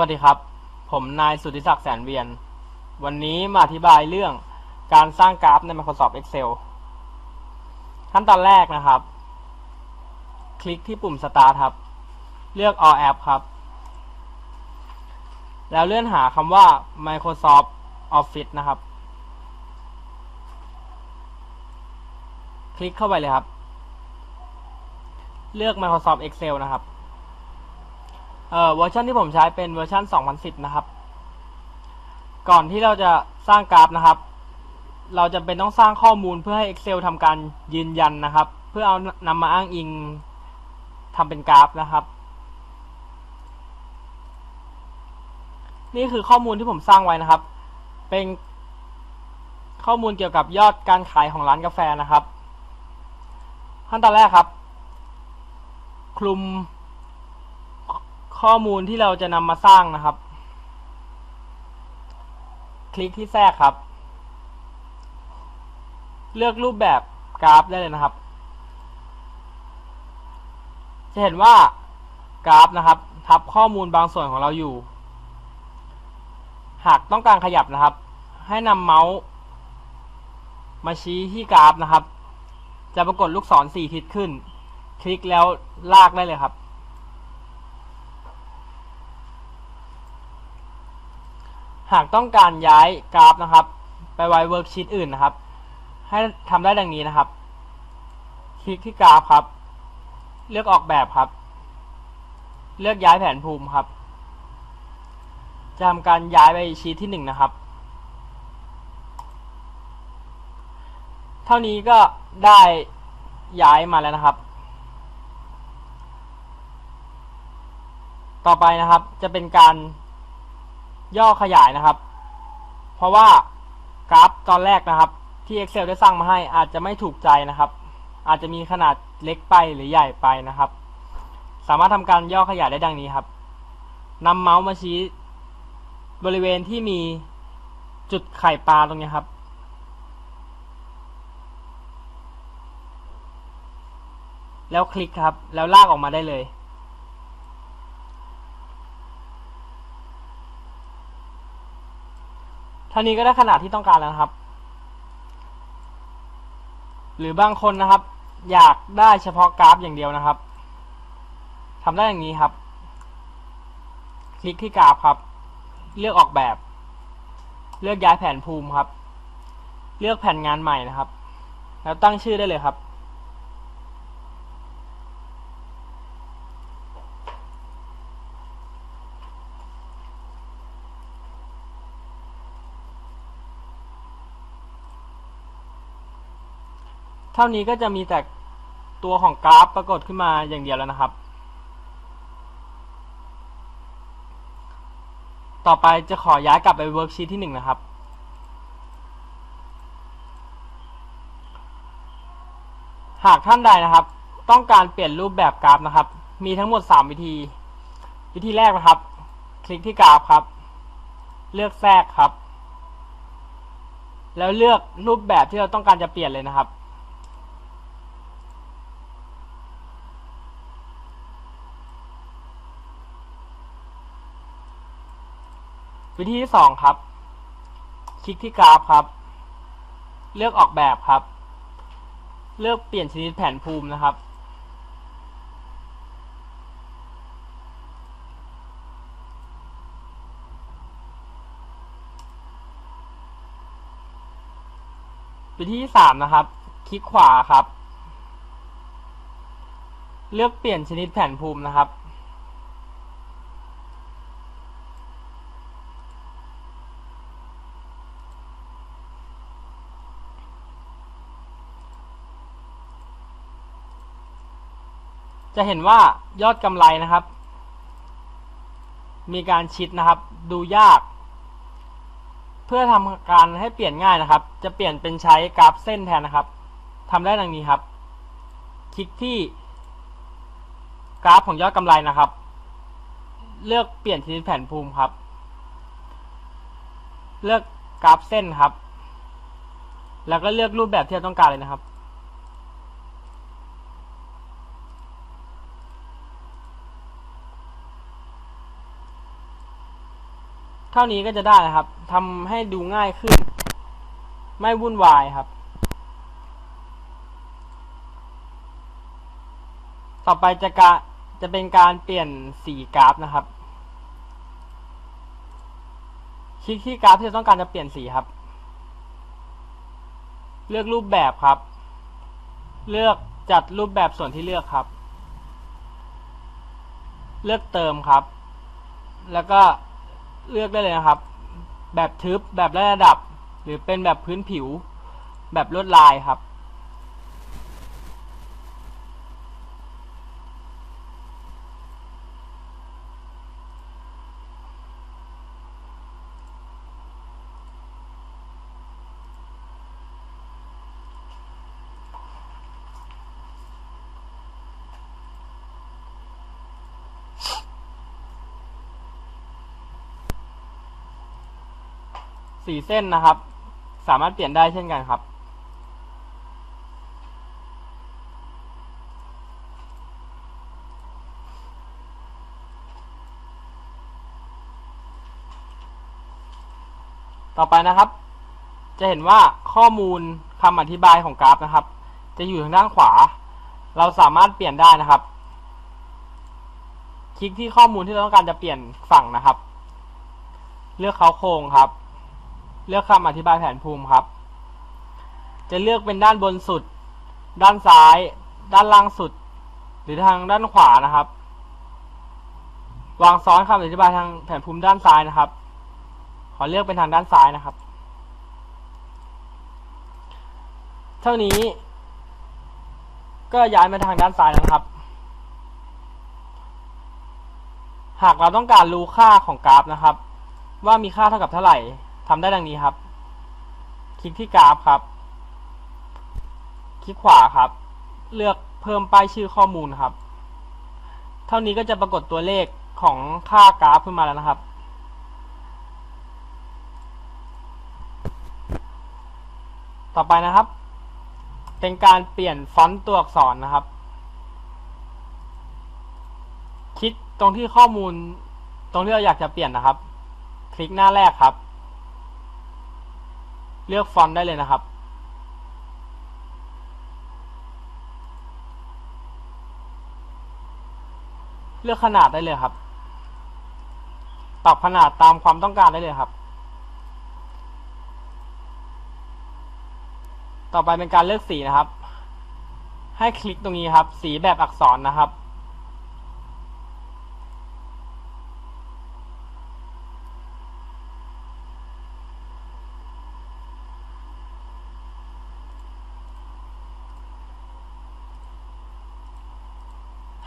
วัสดีครับ ผมนายสุทธิศักดิ์แสนเวียน วันนี้มาอธิบายเรื่องการสร้างกราฟใน Microsoft Excel ขั้นตอนแรกนะครับ คลิกที่ปุ่ม Start ครับ เลือก All App ครับ แล้วเลื่อนหาคำว่า Microsoft Office นะครับ คลิกเข้าไปเลยครับ เลือก Microsoft Excel นะครับ เอ่อเวอร์ชันที่ผมใช้เป็นเวอร์ชัน2010 นะครับ ก่อนที่เราจะสร้างกราฟนะครับ เราจะเป็นต้องสร้างข้อมูลเพื่อให้ Excel ทำการยืนยันนะครับ เพื่อเอานำมาอ้างอิงทำเป็นกราฟนะครับ นี่คือข้อมูลที่ผมสร้างไว้นะครับ เป็นข้อมูลเกี่ยวกับยอดการขายของร้านกาแฟนะครับ ขั้นตอนแรกครับ คลุม ข้อมูลที่เราจะนำมาสร้างนะครับ คลิกที่แทรกครับ เลือกรูปแบบกราฟได้เลยนะครับ จะเห็นว่ากราฟนะครับ ทับข้อมูลบางส่วนของเราอยู่ หากต้องการขยับนะครับ ให้นำเมาส์ มาชี้ที่กราฟนะครับ จะปรากฏลูกศรสี่ทิศขึ้น คลิกแล้วลากได้เลยครับ หากต้องการย้ายกราฟนะครับ ไปไว้เวิร์กชีตอื่นนะครับ ให้ทำได้ดังนี้นะครับ คลิกที่กราฟครับ เลือกออกแบบครับ เลือกย้ายแผนภูมิครับจะทำการย้ายไปชีตที่หนึ่งนะครับ เท่านี้ก็ได้ย้ายมาแล้วนะครับ ต่อไปนะครับจะเป็นการ ย่อขยายนะครับ เพราะว่ากราฟตอนแรกนะครับ ที่ Excel ได้สร้างมาให้อาจจะไม่ถูกใจนะครับ อาจจะมีขนาดเล็กไปหรือใหญ่ไปนะครับ สามารถทำการย่อขยายได้ดังนี้ครับนำเมาส์มาชี้บริเวณที่มีจุดไข่ปลาตรงนี้ครับแล้วคลิกครับ แล้วลากออกมาได้เลย ท่านี้ก็ได้ขนาดที่ต้องการแล้วครับ หรือบางคนนะครับ อยากได้เฉพาะกราฟอย่างเดียวนะครับทำได้อย่างนี้ครับ คลิกที่กราฟครับ เลือกออกแบบ เลือกย้ายแผนภูมิครับ เลือกแผ่นงานใหม่นะครับ แล้วตั้งชื่อได้เลยครับ เท่านี้ก็จะมีแต่ตัวของกราฟปรากฏขึ้นมาอย่างเดียวแล้วนะครับ ต่อไปจะขอย้ายกลับไปเวิร์กชีตที่หนึ่งนะครับ หากท่านใดนะครับ ต้องการเปลี่ยนรูปแบบกราฟนะครับ มีทั้งหมด 3 วิธี วิธีแรกนะครับ คลิกที่กราฟครับ เลือกแทรกครับ แล้วเลือกรูปแบบที่เราต้องการจะเปลี่ยนเลยนะครับ วิธีที่สองครับ คลิกที่กราฟครับ เลือกออกแบบครับ เลือกเปลี่ยนชนิดแผนภูมินะครับ วิธีที่สามนะครับ คลิกขวาครับ เลือกเปลี่ยนชนิดแผนภูมินะครับ จะเห็นว่ายอดกำไรนะครับ มีการชิดนะครับ ดูยาก เพื่อทำการให้เปลี่ยนง่ายนะครับ จะเปลี่ยนเป็นใช้กราฟเส้นแทนนะครับทำได้ดังนี้ครับ คลิกที่กราฟของยอดกำไรนะครับ เลือกเปลี่ยนชนิดแผนภูมิครับ เลือกกราฟเส้นครับ แล้วก็เลือกรูปแบบที่เราต้องการเลยนะครับ ท่านี้ก็จะได้นะครับทำให้ดูง่ายขึ้น ไม่วุ่นวายครับ ต่อไปจะกะจะเป็นการเปลี่ยนสีกราฟนะครับ คลิกที่กราฟที่เราต้องการจะเปลี่ยนสีครับ เลือกรูปแบบครับ เลือกจัดรูปแบบส่วนที่เลือกครับ เลือกเติมครับ แล้วก็ เลือกได้เลยนะครับ แบบทึบแบบระดับ หรือเป็นแบบพื้นผิว แบบลวดลายครับ สี่เส้นนะครับ สามารถเปลี่ยนได้เช่นกันครับ ต่อไปนะครับ จะเห็นว่าข้อมูลคำอธิบายของกราฟนะครับ จะอยู่ทางด้านขวา เราสามารถเปลี่ยนได้นะครับ คลิกที่ข้อมูลที่เราต้องการจะเปลี่ยนฝั่งนะครับ เลือกเขาโครงครับ เลือกคำอธิบายแผนภูมิครับ จะเลือกเป็นด้านบนสุด ด้านซ้าย ด้านล่างสุด หรือทางด้านขวานะครับ วางซ้อนคำอธิบายทางแผนภูมิด้านซ้ายนะครับ ขอเลือกเป็นทางด้านซ้ายนะครับ เท่านี้ ก็ย้ายมาทางด้านซ้ายแล้วนะครับ หากเราต้องการรู้ค่าของกราฟนะครับ ว่ามีค่าเท่ากับเท่าไหร่ ทำได้ดังนี้ครับ คลิกที่กราฟครับ คลิกขวาครับ เลือกเพิ่มป้ายชื่อข้อมูลครับ เท่านี้ก็จะปรากฏตัวเลขของค่ากราฟขึ้นมาแล้วนะครับ ต่อไปนะครับ เป็นการเปลี่ยนฟอนต์ตัวอักษรนะครับ คลิกตรงที่ข้อมูลตรงที่เราอยากจะเปลี่ยนนะครับ คลิกหน้าแรกครับ เลือกฟอนต์ได้เลยนะครับ เลือกขนาดได้เลยครับ ปรับขนาดตามความต้องการได้เลยครับ ต่อไปเป็นการเลือกสีนะครับ ให้คลิกตรงนี้ครับ สีแบบอักษรนะครับ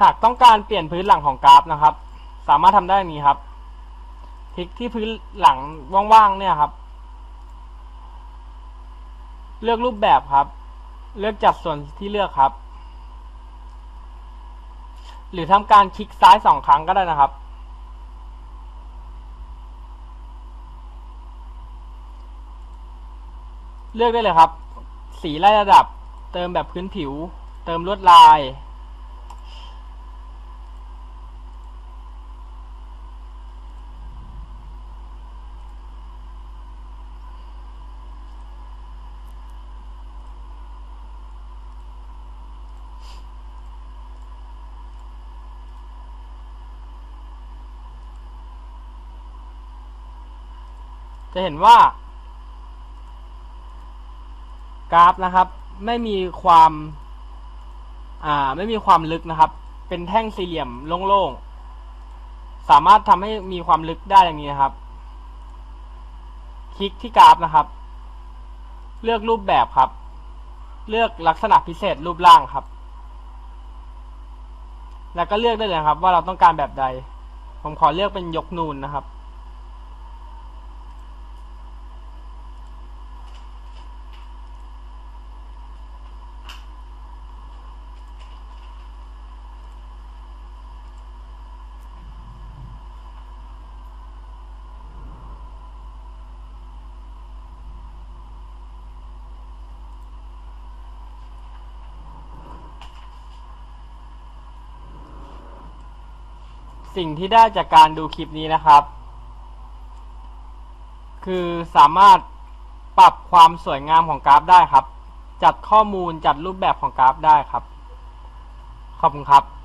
หากต้องการเปลี่ยนพื้นหลังของกราฟนะครับ สามารถทำได้อย่างนี้ครับ คลิกที่พื้นหลังว่างๆเนี่ยครับ เลือกรูปแบบครับ เลือกจัดส่วนที่เลือกครับ หรือทำการคลิกซ้ายสองครั้งก็ได้นะครับ เลือกได้เลยครับ สีไล่ระดับ เติมแบบพื้นผิว เติมลวดลาย จะเห็นว่า กราฟนะครับ ไม่มีความอ่าไม่มีความลึกนะครับ เป็นแท่งสี่เหลี่ยมโล่งๆ สามารถทำให้มีความลึกได้อย่างนี้นะครับ คลิกที่กราฟนะครับ เลือกรูปแบบครับ เลือกลักษณะพิเศษรูปร่างครับ แล้วก็เลือกได้เลยครับ ว่าเราต้องการแบบใด ผมขอเลือกเป็นยกนูนนะครับ สิ่งที่ได้จากการดูคลิปนี้นะครับ คือสามารถปรับความสวยงามของกราฟได้ครับ จัดข้อมูลจัดรูปแบบของกราฟได้ครับ ขอบคุณครับ